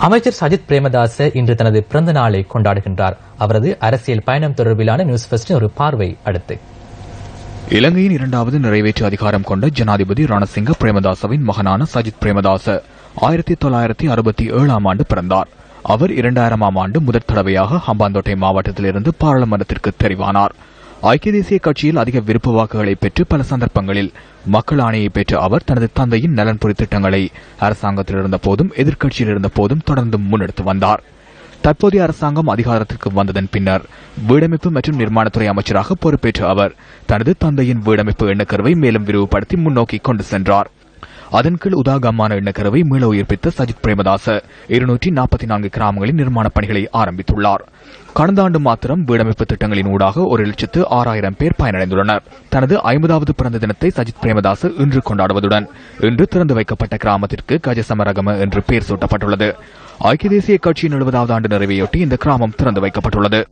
அமைச்சர் சஜித் பிரேமதாச இன்று தனது பிறந்த நாளை கொண்டாடுகின்றார். அவரது அரசியல் பயணம் தொடர்பிலான நியூஸ் ஃபர்ஸ்டின் ஒரு பார்வை அடுத்து. இலங்கையின் இரண்டாவது நிறைவேற்று அதிகாரம் கொண்ட ஜனாதிபதி ரணசிங்க பிரேமதாசவின் மகனான சஜித் பிரேமதாச ஆயிரத்தி தொள்ளாயிரத்தி அறுபத்தி ஏழாம் ஆண்டு பிறந்தார். அவர் இரண்டாயிரமாம் ஆண்டு முதற் தடவையாக ஹம்பாந்தோட்டை மாவட்டத்திலிருந்து பாராளுமன்றத்திற்கு தெரிவானார். ஐக்கிய தேசிய கட்சியில் அதிக விருப்ப வாக்குகளை பெற்று பல சந்தர்ப்பங்களில் மக்கள் ஆணையை பெற்ற அவர் தனது தந்தையின் நலன்புரி திட்டங்களை அரசாங்கத்தில் இருந்த போதும் எதிர்க்கட்சியில் இருந்த போதும் தொடர்ந்து முன்னெடுத்து வந்தார். தற்போதைய அரசாங்கம் அதிகாரத்திற்கு வந்ததன் பின்னர் வீடமைப்பு மற்றும் நிர்மாணத்துறை அமைச்சராக பொறுப்பேற்ற அவர் தனது தந்தையின் வீடமைப்பு எண்ணக்கருவை மேலும் விரிவுபடுத்தி முன்னோக்கி கொண்டு சென்றார். அதன் கீழ் உதாகமான எண்ணக்கருவை மீள உயிர்ப்பித்த சஜித் பிரேமதாச இருநூற்றி நாற்பத்தி நான்கு கிராமங்களின் நிர்மாணப் பணிகளை ஆரம்பித்துள்ளார். கடந்த ஆண்டு மாத்திரம் வீடமைப்பு திட்டங்களின் ஊடாக ஒரு லட்சத்து ஆறாயிரம் பேர் பயனடைந்துள்ளனர். தனது ஐம்பதாவது பிறந்த தினத்தை சஜித் பிரேமதாஸ் இன்று கொண்டாடுவதுடன் இன்று திறந்து வைக்கப்பட்ட கிராமத்திற்கு கஜசமரகம என்று பெயர் சூட்டப்பட்டுள்ளது. ஐக்கிய தேசிய கட்சியின் எழுபதாவது ஆண்டு நிறைவையொட்டி இந்த கிராமம் திறந்து வைக்கப்பட்டுள்ளது.